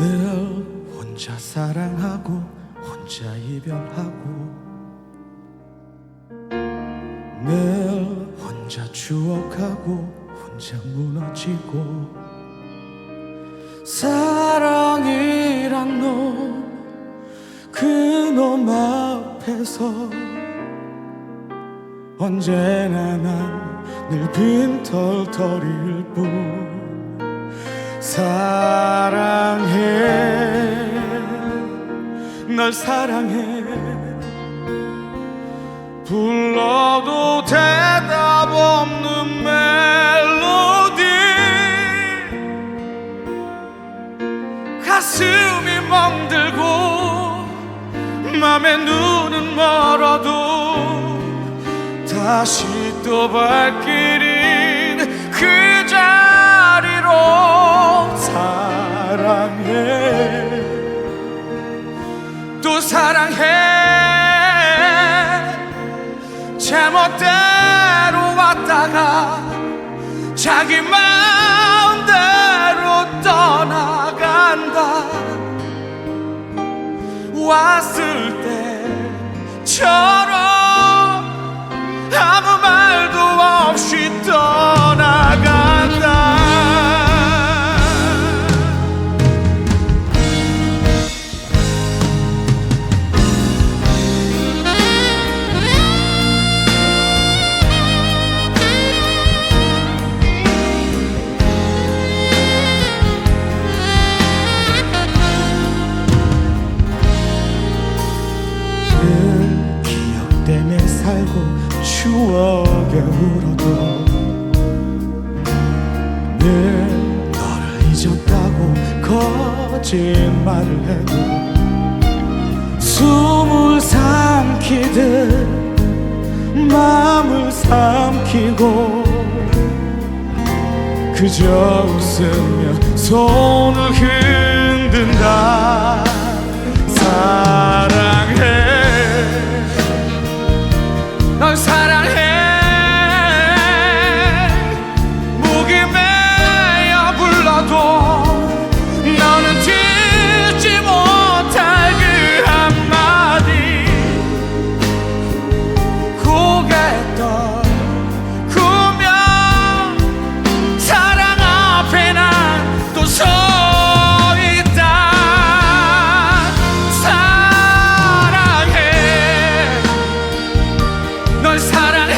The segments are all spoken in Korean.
혼자 사랑하고 혼자 이별하고 늘 혼자 추억하고 혼자 무너지고 사랑이란 놈 그놈 앞에서 언제나 난 늘 빈털터리일 뿐 사랑해. 널 사랑해. 불러도 대답 없는 멜로디. 가슴이 멍들고 맘에 눈은 멀어도 다시 또 발길인 사랑해 제멋대로 왔다가 자기 마음대로 떠나간다. 왔을 때 추억에 울어도 늘 너를 잊었다고 거짓말을 해도 숨을 삼키듯 마음을 삼키고 그저 웃으며 손을 흔 사랑해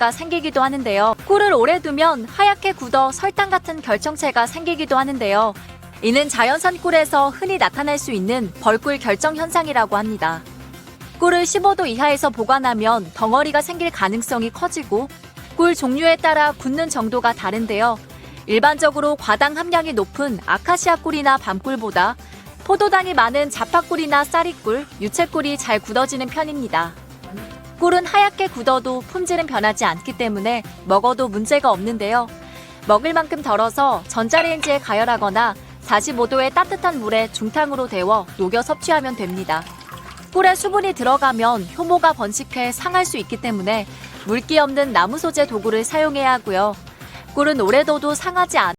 가 생기기도 하는데요. 꿀을 오래 두면 하얗게 굳어 설탕 같은 결정체가 생기기도 하는데요. 이는 자연산 꿀에서 흔히 나타날 수 있는 벌꿀 결정 현상이라고 합니다. 꿀을 15도 이하에서 보관하면 덩어리가 생길 가능성이 커지고 꿀 종류에 따라 굳는 정도가 다른데요. 일반적으로 과당 함량이 높은 아카시아 꿀이나 밤꿀보다 포도당이 많은 자파꿀이나 쌀이꿀, 유채꿀이 잘 굳어지는 편입니다. 꿀은 하얗게 굳어도 품질은 변하지 않기 때문에 먹어도 문제가 없는데요. 먹을 만큼 덜어서 전자레인지에 가열하거나 45도의 따뜻한 물에 중탕으로 데워 녹여 섭취하면 됩니다. 꿀에 수분이 들어가면 효모가 번식해 상할 수 있기 때문에 물기 없는 나무 소재 도구를 사용해야 하고요. 꿀은 오래 둬도 상하지 않